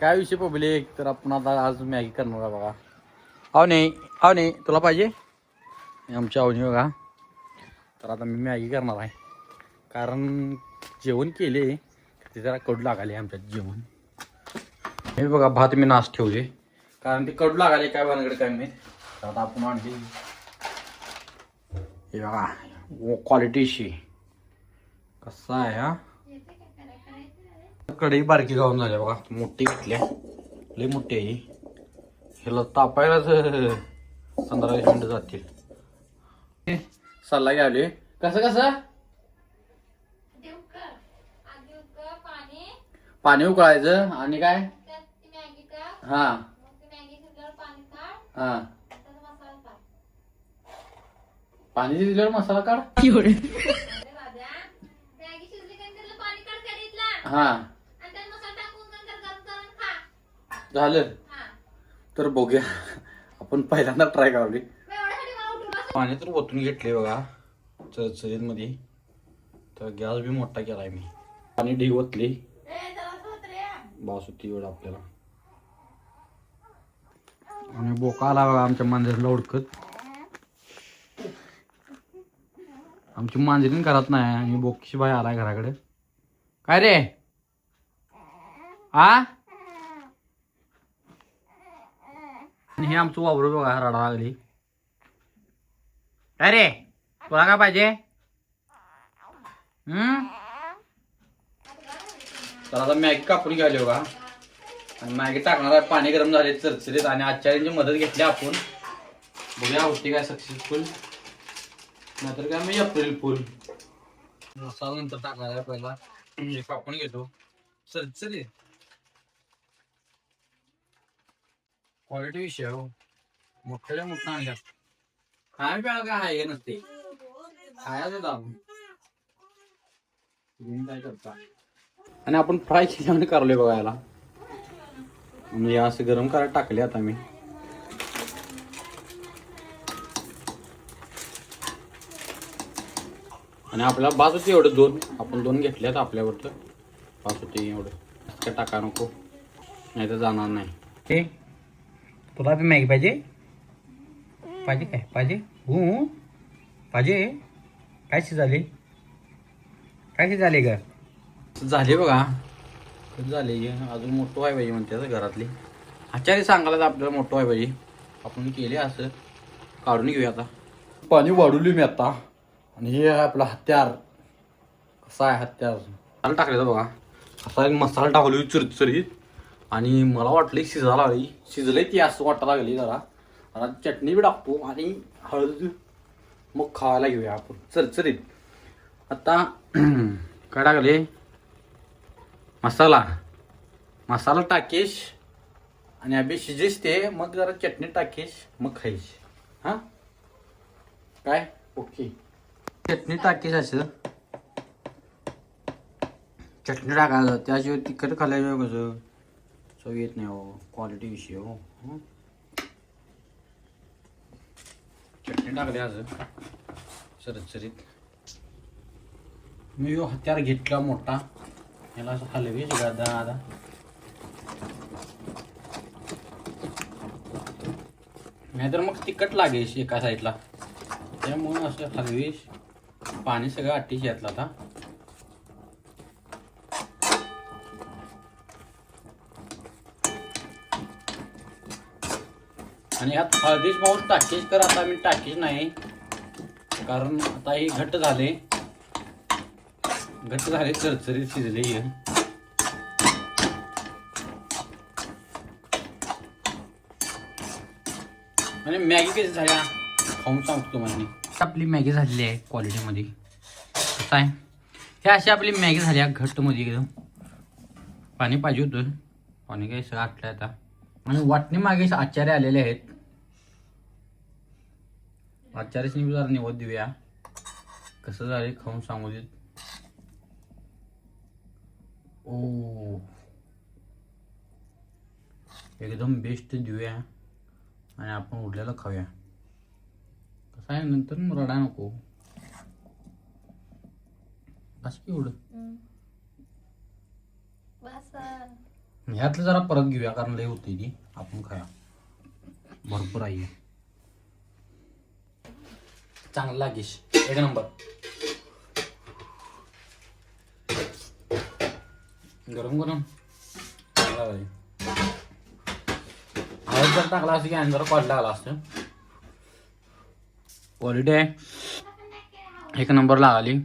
काय विषय पब्लिक तर आपण आता आज मॅगी करणार आहे बघा. अहो नाही अहो नाही तुला पाहिजे? आमच्या अवनी बघा. तर आता मी मॅगी करणार आहे. कारण जेवण केले ते जरा कडू लागाले आमच्यात जेवण. हे बघा भात मी नाश ठेवले. कारण ते कडू लागाले काय भानगडे काय मी तर आता आपण आणली हे बघा क्वालिटीशी कसा आहे हा? कढई बारकी गावून झाल्या बघा. मोठी घेतल्या लई मोठी आहे ही. ह्याला तापायलाच पंधरा वीस मिनिटं जातील. सल्ला घ्यावले कसं कसं? पाणी उकळायचं. आणि काय? हा. हा. पाणी दिल्यावर मसाला काढ. हा आणि त्यात मसाला टाकून नंतर गरम करून खा झालं. हा. तर बघूया. आपण पहिल्यांदा ट्राय बस. पाणी तर ओतून घेतले बघा. चरचरीत मध्ये तर गॅस बी मोठा केलाय मी. पाणी ढी ओतली. ए जरा होत रे. बास होती एवढं आपल्याला. आणि बोका आला बघा आमच्या मांजरीला ओळखत. आमची मांजरीन घरात नाही आणि बोकीशी बाई आलाय घराकडे. काय रे? आ? आणि हे आमचं वावर बघा रडा लागली. काय रे? तुला काय पाहिजे? हम्म? तर आता मॅगी कापून घ्यायला बघा. आणि मॅगी टाकणार आहे पाणी गरम झाले चरचरीत आणि आचार्यांची मदत घेतली आपण. बघूया होती काय सक्सेसफुल नाहीतर काय मी एप्रिल फुल. मसाला नंतर टाकणार आहे पहिला. कापून घेतो. चरचरीत. क्वालिटी विषय हो. मोठ्याच्या मोठा आणल्या. काय प्यायला काय आहे का नसते. खायचं दाम तुम्ही काय करता? आणि आपण फ्राय केल्याने करलोय बघायला म्हणजे असं गरम करायला टाकले आता मी. आणि आपल्याला बास एवढं दोन. आपण दोन घेतल्यात आपल्यावरचं बास होते एवढं. काय टाका नको. नाही तर जाणार नाही. ठीक तुला बी मॅगी पाहिजे? पाहिजे काय? पाहिजे? हो? पाहिजे? काय शिजाले काय शिजाले का झाले बघा. झाले. हे अजून मोठं व्हाय पाहिजे म्हणते घरातली. आचार्य सांगायला तर आपल्याला मोठं व्हाय पाहिजे. आपण केले असं. काढून घेऊया आता. पाणी वाढवली मी आता. आणि हे आहे आपला हत्यार. कसा आहे हत्यार? मसाला टाकलेला बघा. असा एक मसाला टाकली चुरचुरीत आणि मला वाटलं शिजायला लागली शिजलंय ती असं वाटायला लागली जरा. आता चटणी बी टाकतो आणि हळद मग खायला घेऊया आपण. चरचरीत. आता काय टाकले? मसाला. मसाला टाकेश आणि अभि शिजेस ते मग जरा चटणी टाकेश मग खाईश. हा? काय? ओके. चटणी टाकेश असं. चटणी टाकायचं त्याशिवाय तिखट खायला कसं? चव येत नाही हो क्वालिटी विषय हो चटणी टाकली असं सरसरीत मी हत्यार घेतला मोठा. याला असं हलवीच गादा आधा नाहीतर मग तिखट लागेल एका साईडला त्यामुळे असं हलवीस. पाणी सगळं अट्टीश घेतलं आता. आणि ह्यात हळदीच पाऊस टाकीच कर आता मी टाकीच नाही. कारण आता हे घट्ट झाले. घट्ट झाले चरचरीत शिजले हे. आणि मॅगी कशी झाल्या खाऊन सांगतो तुम्हाला. आपली मॅगी झालेली आहे क्वालिटीमध्ये. कसं आहे. हे अशी आपली मॅगी झाली आहे घट्टमध्ये एकदम. पाणी पाहिजे होतं. पाणी काही सगळं आटलं आता. आणि वाटणी मागे आचार्य आलेले आहेत. आचार्यशी जरा निवड देऊया. कसं झाले खाऊन सांगू देत. ओ. एकदम बेस्ट देऊया. आणि आपण उडलेलं खाऊया. कसं आहे नंतर रडा नको. बस की एवढं. ह्यातलं जरा परत घेऊया कारण लय होती ती. आपण खाया भरपूर आहे. चांगलं लागेश. एक नंबर. गरम गरम. चांगला आहे. हळद जर टाकला असं की आणि जरा कॉल लागला असतं. क्वालिटी आहे. एक नंबर लागली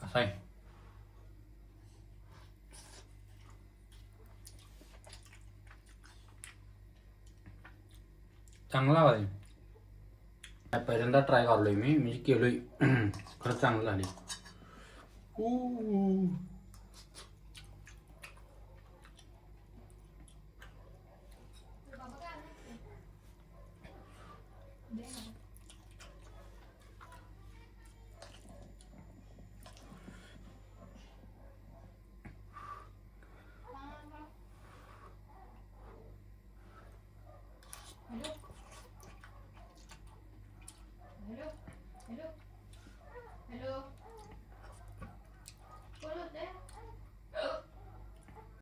कसा आहे चांगला आहे. पहिल्यांदा ट्राय करलोय मी. म्हणजे केलोय. खरंच चांगलं झाले